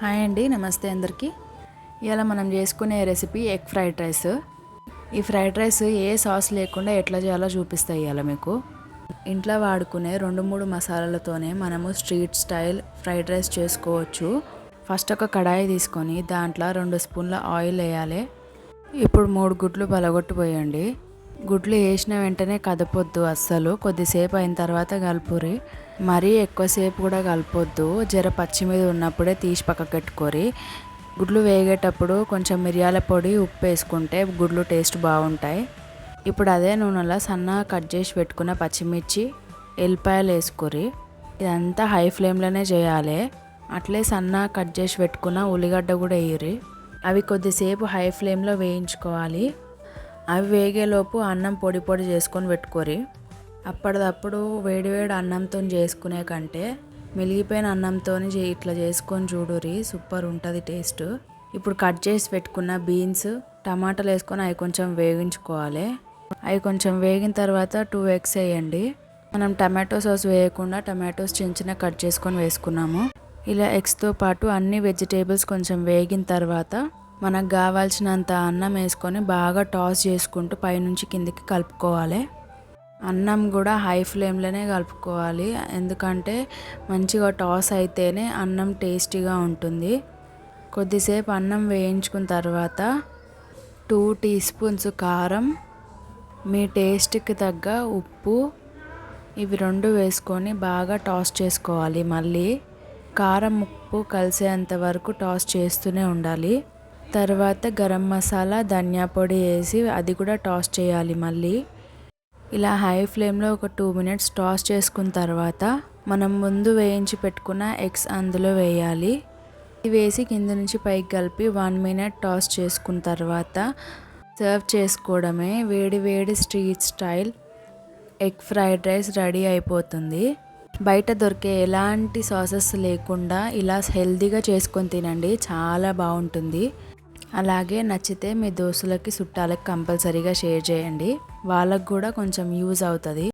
Hi అండి నమస్తే అందరికీ. ఇవాళ మనం చేసుకునే రెసిపీ ఎగ్ ఫ్రైడ్ రైస్. ఈ ఫ్రైడ్ రైస్ ఏ సాస్ లేకుండా ఎట్లా చేయాలో చూపిస్తాయి ఇలా మీకు. ఇంట్లో వాడుకునే రెండు మూడు మసాలాలతోనే మనము స్ట్రీట్ స్టైల్ ఫ్రైడ్ రైస్ చేసుకోవచ్చు. ఫస్ట్ ఒక కడాయి తీసుకొని దాంట్లో రెండు స్పూన్ల ఆయిల్ వేయాలి. ఇప్పుడు మూడు గుడ్లు పలగొట్టిపోయండి గుడ్లు వేసిన వెంటనే కదపొద్దు అస్సలు. కొద్దిసేపు అయిన తర్వాత కలుపురి మరీ ఎక్కువసేపు కూడా కలపొద్దు. జర పచ్చి మీద ఉన్నప్పుడే తీసి పక్కకెట్టుకోరి గుడ్లు వేగేటప్పుడు కొంచెం మిరియాల పొడి ఉప్పు వేసుకుంటే గుడ్లు టేస్ట్ బాగుంటాయి. ఇప్పుడు అదే నూనెలో సన్నగా కట్ చేసి పెట్టుకున్న పచ్చిమిర్చి ఎల్లిపాయలు వేసుకోరి. ఇదంతా హై ఫ్లేమ్లోనే చేయాలి. అట్లే సన్నగా కట్ చేసి పెట్టుకున్న ఉల్లిగడ్డ కూడా వేయరి. అవి కొద్దిసేపు హై ఫ్లేమ్లో వేయించుకోవాలి. అవి వేగేలోపు అన్నం పొడి పొడి చేసుకొని పెట్టుకోరి. అప్పటిదప్పుడు వేడివేడి అన్నంతో చేసుకునే కంటే మిలిగిపోయిన అన్నంతో ఇట్లా చేసుకొని చూడురి సూపర్ ఉంటుంది టేస్ట్. ఇప్పుడు కట్ చేసి పెట్టుకున్న బీన్స్ టమాటాలు వేసుకొని అవి కొంచెం వేగించుకోవాలి. అవి కొంచెం వేగిన తర్వాత టూ ఎగ్స్ వేయండి. మనం టమాటో సాస్ వేయకుండా టమాటోస్ చిన్న చిన్న కట్ చేసుకొని వేసుకున్నాము. ఇలా ఎగ్స్తో పాటు అన్ని వెజిటేబుల్స్ కొంచెం వేగిన తర్వాత మనకు కావాల్సినంత అన్నం వేసుకొని బాగా టాస్ చేసుకుంటూ పైనుంచి కిందికి కలుపుకోవాలి. అన్నం కూడా హై ఫ్లేమ్లోనే కలుపుకోవాలి. ఎందుకంటే మంచిగా టాస్ అయితేనే అన్నం టేస్టీగా ఉంటుంది. కొద్దిసేపు అన్నం వేయించుకున్న తర్వాత టూ టీ స్పూన్స్ కారం మీ టేస్ట్కి తగ్గ ఉప్పు ఇవి రెండు వేసుకొని బాగా టాస్ చేసుకోవాలి మళ్ళీ. కారం ఉప్పు కలిసేంత వరకు టాస్ చేస్తూనే ఉండాలి. తర్వాత గరం మసాలా ధనియా పొడి వేసి అది కూడా టాస్ చేయాలి మళ్ళీ. ఇలా హై ఫ్లేమ్లో ఒక టూ మినిట్స్ టాస్ చేసుకున్న తర్వాత మనం ముందు వేయించి పెట్టుకున్న ఎగ్స్ అందులో వేయాలి. వేసి కింద నుంచి పైకి కలిపి వన్ మినిట్ టాస్ చేసుకున్న తర్వాత సర్వ్ చేసుకోవడమే వేడి వేడి street style egg fried rice ready అయిపోతుంది. బయట దొరికే ఎలాంటి సాసెస్ లేకుండా ఇలా హెల్తీగా చేసుకొని తినండి. చాలా బాగుంటుంది. అలాగే నచ్చితే మీ దోస్తులకి చుట్టాలకి కంపల్సరీగా షేర్ చేయండి. వాళ్ళకు కూడా కొంచెం యూజ్ అవుతుంది.